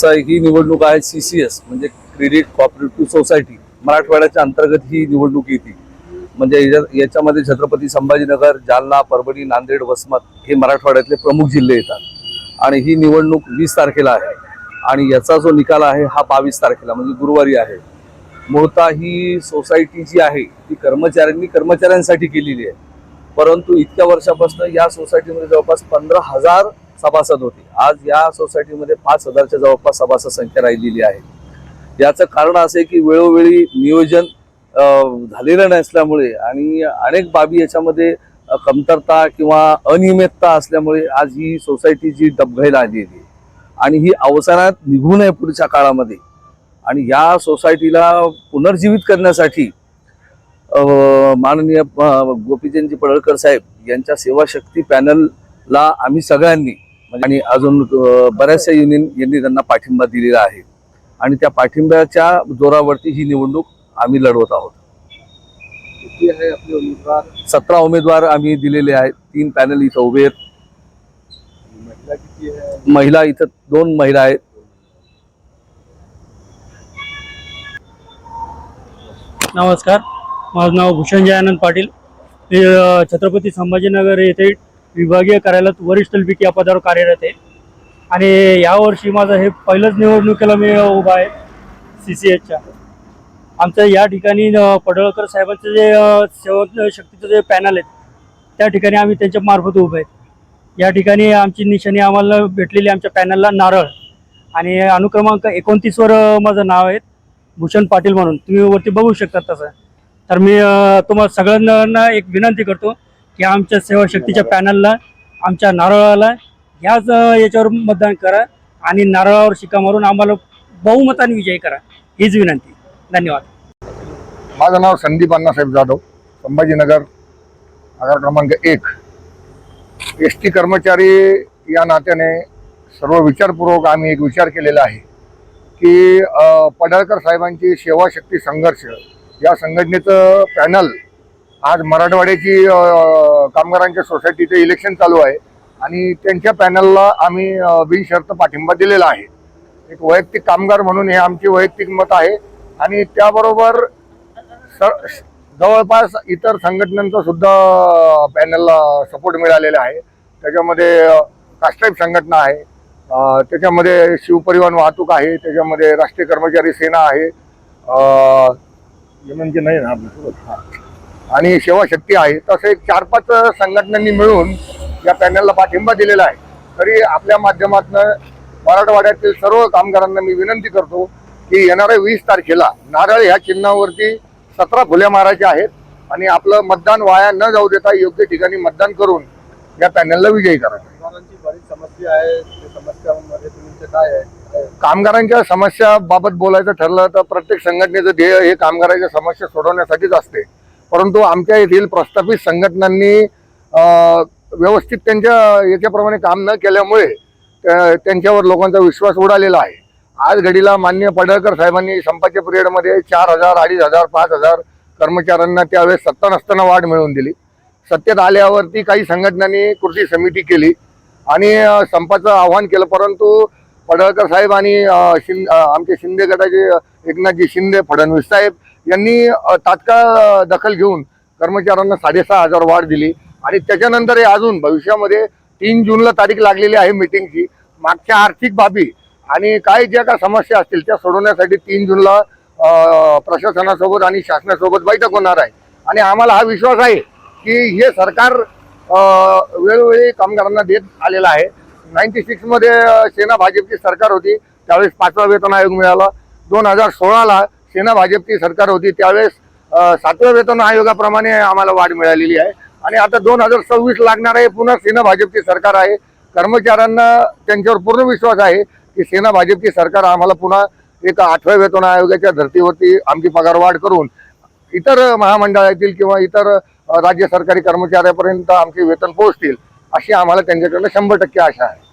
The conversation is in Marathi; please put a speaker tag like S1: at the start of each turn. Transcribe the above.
S1: कसं ही निवडणूक आहे सी सी एस म्हणजे क्रेडिट कॉपरेटिव्ह सोसायटी मराठवाड्याच्या अंतर्गत ही निवडणूक येते. म्हणजे याच्यामध्ये छत्रपती संभाजीनगर जालना परभणी नांदेड वसमत हे मराठवाड्यातले प्रमुख जिल्हे येतात. आणि ही निवडणूक वीस तारखेला आहे. आणि याचा जो निकाल आहे हा बावीस तारखेला म्हणजे गुरुवारी आहे. मुळता ही सोसायटी जी आहे ती कर्मचाऱ्यांनी कर्मचाऱ्यांसाठी केलेली आहे. परंतु इतक्या वर्षापासून या सोसायटीमध्ये जवळपास पंधरा हजार सभासद होते. आज या सोसायटीमध्ये पाच हजारच्या जवळपास सभासद संख्या राहिलेली आहे. याचं कारण असं आहे की वेळोवेळी नियोजन झालेलं नसल्यामुळे आणि अनेक बाबी याच्यामध्ये कमतरता किंवा अनियमितता असल्यामुळे आज ही सोसायटी जी डबघाईला आलेली आहे. आणि ही अवसानात निघू नये पुढच्या काळामध्ये. आणि या सोसायटीला पुनर्जीवित करण्यासाठी माननीय गोपीचंदजी पडळकर साहेब यांच्या सेवाशक्ती पॅनलला आम्ही सगळ्यांनी आणि अजून बऱ्याचशा युनियन यांनी त्यांना पाठिंबा दिलेला आहे. आणि त्या पाठिंब्याच्या जोरावरती ही निवडणूक आम्ही लढवत आहोत.
S2: किती आहे आपले उमेदवार?
S1: सतरा उमेदवार आम्ही दिलेले आहेत. तीन पॅनल इथं उभे आहेत.
S2: महिला किती आहे?
S1: महिला इथं दोन महिला आहेत.
S3: नमस्कार. माझं नाव भूषण जयानंद पाटील. मी छत्रपती संभाजीनगर येथे विभागीय कार्यालयात वरिष्ठ लिपिक या पदावर कार्यरत आहे. आणि यावर्षी माझं हे पहिलंच निवडणुकीला मी उभा आहे सी सी एचच्या आमचं या ठिकाणी पडळकर साहेबांचं जे सेवन शक्तीचं जे पॅनल आहेत त्या ठिकाणी आम्ही त्यांच्या मार्फत उभे आहेत. या ठिकाणी आमची निशाणी आम्हाला भेटलेली आमच्या पॅनलला नारळ. आणि अनुक्रमांक एकोणतीसवर माझं नाव आहे भूषण पाटील म्हणून. तुम्ही वरती बघू शकता तसं. तर मी तुम्हाला सगळ्यांना एक विनंती करतो की आमच्या सेवा शक्तीच्या पॅनलला आमच्या नारळाला ह्याच याच्यावर मतदान करा आणि नारळावर शिका मारून आम्हाला बहुमताने विजयी करा. हीच विनंती. धन्यवाद.
S4: माझं नाव संदीप अण्णासाहेब जाधव संभाजीनगर आधार क्रमांक एक. एस टी कर्मचारी या नात्याने सर्व विचारपूर्वक आम्ही एक विचार केलेला आहे की पडळकर साहेबांची सेवाशक्ती संघर्ष या संघटनेचं पॅनल आज मराठवाड्याची कामगारांच्या सोसायटीचं इलेक्शन चालू आहे. आणि त्यांच्या पॅनलला आम्ही बिनशर्त पाठिंबा दिलेला आहे. एक वैयक्तिक कामगार म्हणून हे आमचे वैयक्तिक मत आहे. आणि त्याबरोबर स- जवळपास इतर संघटनांचा सुद्धा पॅनलला सपोर्ट मिळालेला आहे. त्याच्यामध्ये कास्ट्राईब संघटना आहे. त्याच्यामध्ये शिवपरिवहन वाहतूक आहे. त्याच्यामध्ये राष्ट्रीय कर्मचारी सेना आहे. म्हणजे नाही ना आपल्यासोबत आणि सेवा शक्ती आहे तसं चार पाच संघटनांनी मिळून या पॅनलला पाठिंबा दिलेला आहे. तरी आपल्या माध्यमातून मराठवाड्यातील सर्व कामगारांना मी विनंती करतो की येणाऱ्या वीस तारखेला नारळ ह्या चिन्हावरती सतरा फुल्या मारायच्या आहेत आणि आपलं मतदान वाया न जाऊ देता योग्य ठिकाणी मतदान करून या पॅनलला विजयी करायचं
S2: कामगारांची बरीच समस्या आहे त्या समस्यामध्ये तुमचे काय आहे?
S4: कामगारांच्या समस्याबाबत बोलायचं ठरलं तर प्रत्येक संघटनेचं ध्येय हे कामगारांच्या समस्या सोडवण्यासाठीच असते. परंतु आमच्या येथील प्रस्थापित संघटनांनी व्यवस्थित त्यांच्या याच्याप्रमाणे काम न केल्यामुळे त्या- त्यांच्यावर लोकांचा विश्वास उडालेला आहे. आज घडीला मान्य पडळकर साहेबांनी संपाच्या पिरियडमध्ये चार हजार अडीच हजार पाच हजार कर्मचाऱ्यांना त्यावेळेस सत्ता नसताना वाढ मिळवून दिली. सत्तेत आल्यावरती काही संघटनांनी कृती समिती केली आणि संपाचं आव्हान केलं. परंतु पडळकर साहेब आणि शिंद आमचे शिंदे गटाचे एकनाथजी शिंदे फडणवीस साहेब यांनी तात्काळ दखल घेऊन कर्मचाऱ्यांना साडेसहा हजार वाढ दिली. आणि त्याच्यानंतर हे अजून भविष्यामध्ये तीन जूनला तारीख लागलेली आहे मिटिंगची. मागच्या आर्थिक बाबी आणि काय ज्या काय समस्या असतील त्या सोडवण्यासाठी तीन जूनला प्रशासनासोबत आणि शासनासोबत बैठक होणार आहे. आणि आम्हाला हा विश्वास आहे की हे सरकार वेळोवेळी कामगारांना देत आलेलं आहे. नाईन्टी सिक्समध्ये सेना भाजपची सरकार होती. त्यावेळेस पाचवा वेतन आयोग मिळाला. दोन हजार सोळाला सेना भाजपची सरकार होती त्यावेळेस सातव्या वेतन आयोगाप्रमाणे आम्हाला वाढ मिळालेली आहे. आणि आता दोन हजार सव्वीस लागणार आहे पुन्हा सेना भाजपची सरकार आहे. कर्मचाऱ्यांना त्यांच्यावर पूर्ण विश्वास आहे की सेना भाजपची सरकार आम्हाला पुन्हा एक आठव्या वेतन आयोगाच्या धर्तीवरती आमची पगारवाढ करून इतर महामंडळातील किंवा इतर राज्य सरकारी कर्मचाऱ्यापर्यंत आमचे वेतन पोहोचतील अशी आम्हाला त्यांच्याकडनं शंभर टक्के आशा आहे.